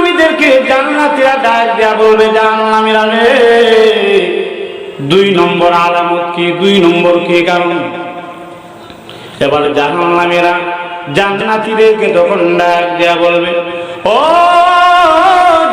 জাহান্নামীদেরকে জান্নাতীরা ডাক দেয়া বলবে জাহান্নামীরা রে। দুই নম্বর আলামত কি? দুই নম্বর কি কারণ? এবার জাহান্নামীরা জান্নাতীদেরকে তখন ডাক দেয়া বলবে, ও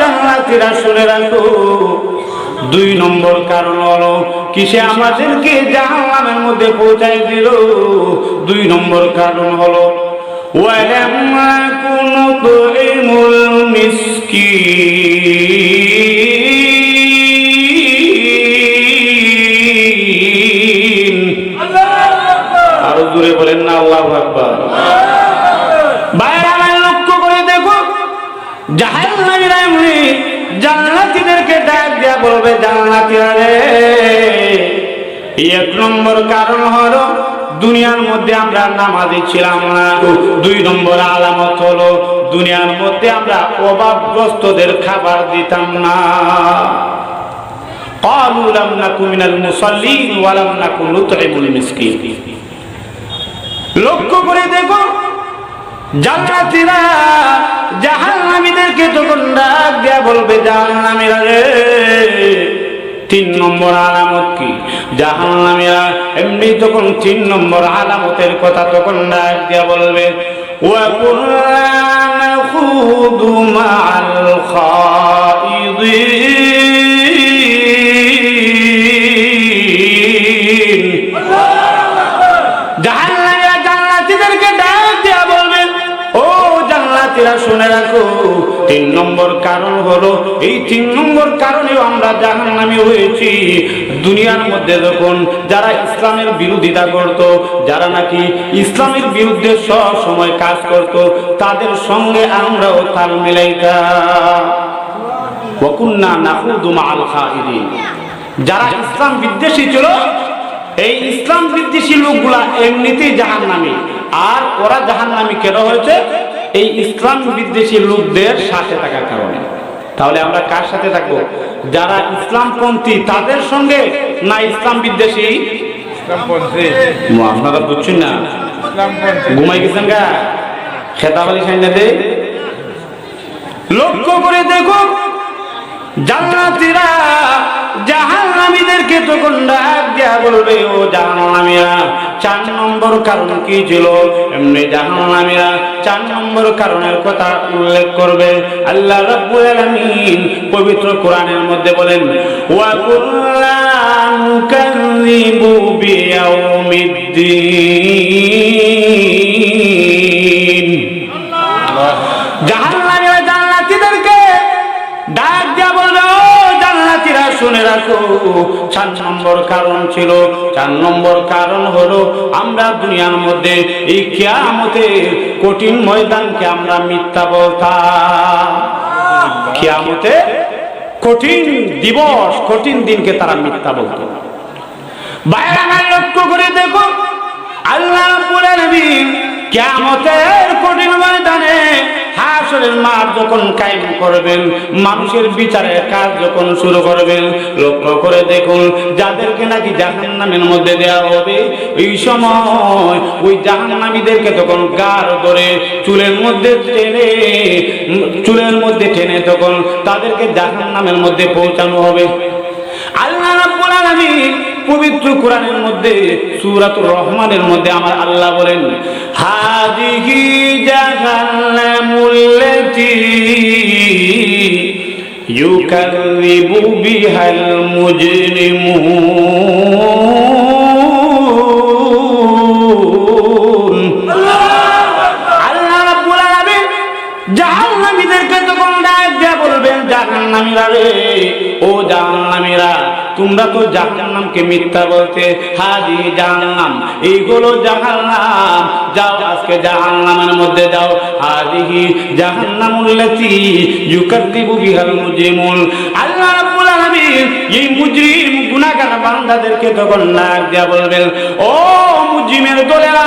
জান্নাতীরা, শুনে রাখো। দুই নম্বর কারণ হলো, কিসে আমাদেরকে জাহান্নামের মধ্যে পৌঁছাই দিল? দুই নম্বর কারণ হলো ولم نكن نطعم المسكين আরো জোরে বলেন না আল্লাহ আকবার বাইরে আমার লক্ষ্য করে দেখো জাহান্নামীরা এমনি জান্নাতীদেরকে ডাক দেয়া বলবে জান্নাতীরা রে এক নম্বর কারণ হলো দুনিয়ার মধ্যে আমরা নামাজি ছিলাম না দুই নম্বর আলামত হলো দুনিয়ার মধ্যে আমরা অভাবগ্রস্তদের খাবার দিতাম না قالوا لم نكن من المصلين ولم نكن نطعم المسكين লক্ষ্য করে দেখো জান্নাতীরা জাহান্নামীদেরকে তখন ডাক দেয়া বলবে জাহান্নামীরা রে তিন নম্বর আলামত কি? জাহান্নামীরা এমনি যখন তিন নম্বর আলামতের কথা তখন ডাক দিয়া বলবে, ওয়া কুরআন জান্নাতীরা শুনে রাখো। তিন নম্বর কারণ হলো, এই তিন নম্বর কারণেও আমরা জাহান্নামী হয়েছি। দুনিয়ার মধ্যে যখন যারা ইসলামের বিরোধিতা করত, যারা নাকি ইসলামের বিরুদ্ধে সব সময় কাজ করত, তাদের সঙ্গে আমরাও তাল মিলাইতাম। ওয়াকুন্না নাহুদু মাআল খাইদিন। যারা ইসলাম বিদ্বেষী ছিল, এই ইসলাম বিদ্বেষী লোকগুলা এমনিতেই জাহান নামি আর ওরা জাহান নামি কেন হয়েছে? এই ইসলাম বিদ্বেষী লোকদের সাথে থাকার কারণে। তাহলে আমরা কার সাথে থাকব? যারা ইসলামপন্থী তাদের সঙ্গে না ইসলাম বিদ্বেষী? আপনারা বুঝছেন না। ঘুমাই গেছেন গা? খেতাবালি সাইনা দে লক্ষ্য করে দেখো জান্নাতীরা জাহান্নামীদেরকে তখন ডাক দেয়া বলবে ও জাহান্নামীরা চার নম্বর কারণ কি ছিল? এমনি জাহান্নামীরা চার নম্বর কারণের কথা উল্লেখ করবে। আল্লাহ রাব্বুল আলামিন পবিত্র কোরআনের মধ্যে বলেন ওয়া কুল্লা নুকাযযিবু বিয়াউমিদ্দিন। জাহান্নামীরা রাখো চার নম্বর কারণ ছিল আমরা দুনিয়ার মধ্যে এই কিয়ামতের কঠিন ময়দানকে আমরা মিথ্যা বলতাম। কিয়ামতে কঠিন দিবস, কঠিন দিনকে তারা মিথ্যা বলতো। বাইরে লক্ষ্য করে দেখো, আল্লাহ আলামিন কঠিন ময়দানে হাসরের মাঠ যখন কায়েম করবেন, মানুষের বিচারের কাজ যখন শুরু করবেন, লক্ষ্য করে দেখুন, যাদেরকে নাকি জাহান্নামের মধ্যে দেয়া হবে এই সময় ওই জাহান্নামীদেরকে তখন গার ধরে চুলের মধ্যে টেনে, চুলের মধ্যে টেনে তখন তাদেরকে জাহান্নামের মধ্যে পৌঁছানো হবে। আল্লাহ রাব্বুল আলামিন পবিত্র কোরআনের মধ্যে, সূরাতুর রহমানের মধ্যে আমার আল্লাহ বলেন, হাদিহি জাহান্নামুল্লাতী ইউকাযযিবু বিহাল মুজরিমুন। আল্লাহ রাব্বুল আলামিন জাহান্নামীদেরকে তখন ডাক দিয়া বলবেন, জাহান্নামীরা রে, ও জাহান্নামীরা তোমরা তো জাহান্নামকে মিথ্যা বলতে হাজি জাহান্নাম। এইগুলো জাহান্নাম। যাও আজকে জাহান্নামের মধ্যে যাও। হাজিহি জাহান্নামুল্লাতি ইউকাদ্দিবু বিহাল মুজরিমুন। আল্লাহ রাব্বুল আলামিন এই মুজরিম গুনাহগার বান্দাদেরকে তখন ডাক দিয়া বলবেন, ও মুজিমের দলেরা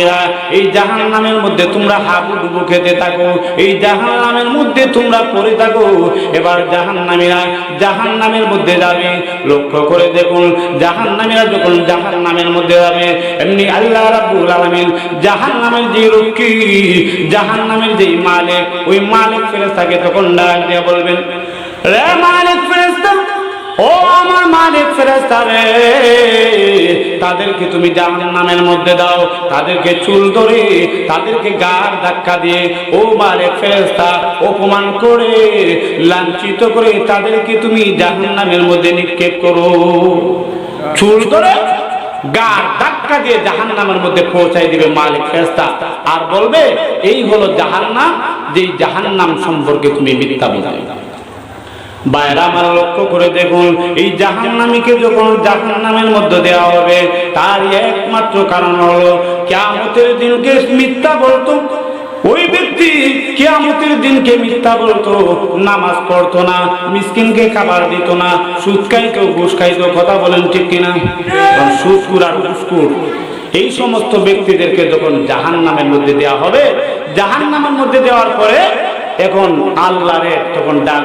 জাহান্নামীরা এই জাহান্নামের মধ্যে তোমরা হাবুডুবু খেতে থাকো, এই জাহান্নামের মধ্যে তোমরা পড়ে থাকো। এবার জাহান্নামীরা জাহান্নামের মধ্যে যাবে। লক্ষ্য করে দেখুন, জাহান্নামীরা যখন জাহান্নামের মধ্যে যাবে, এমনি আল্লাহ রাব্বুল আলামিন জাহান্নামের যে রক্ষী, জাহান্নামের যেই মালিক, ওই মালিক ফেরেশতাকে তখন ডাক দিয়ে বলবেন, রে মালিক ফেরেশতা ও আমার মালিক ফেরেশতা রে, তাদেরকে তুমি জাহান্নামের মধ্যে দাও, তাদেরকে চুল ধরে, তাদেরকে গার ধাক্কা দিয়ে ও মালিক ফেরেশতা অপমান করে, লাঞ্ছিত করে তাদেরকে তুমি জাহান্নামের মধ্যে নিক্ষেপ করো। চুল ধরে, গার ধাক্কা দিয়ে জাহান্নামের মধ্যে পৌঁছাই দিবে মালিক ফেরেশতা। আর বলবে, এই হলো জাহান্নাম, যেই জাহান্নাম সম্পর্কে তুমি মিথ্যা বলে লক্ষ্য করে দেখুন, এই জাহান্নামীকে যখন জাহান্নামের মধ্যে দেওয়া হবে তার একমাত্র কারণ হলো কেয়ামতের দিনকে মিথ্যা ওই ব্যক্তি কেয়ামতের দিনকে মিথ্যা বলতো, নামাজ পড়তো না, মিসকিনকে খাবার দিত না কথা বলেন ঠিক কিনা? আর এই সমস্ত ব্যক্তিদেরকে যখন জাহান নামের মধ্যে দেওয়া হবে জাহান নামের মধ্যে দেওয়ার পরে এখন আল্লাহরে তখন ডাক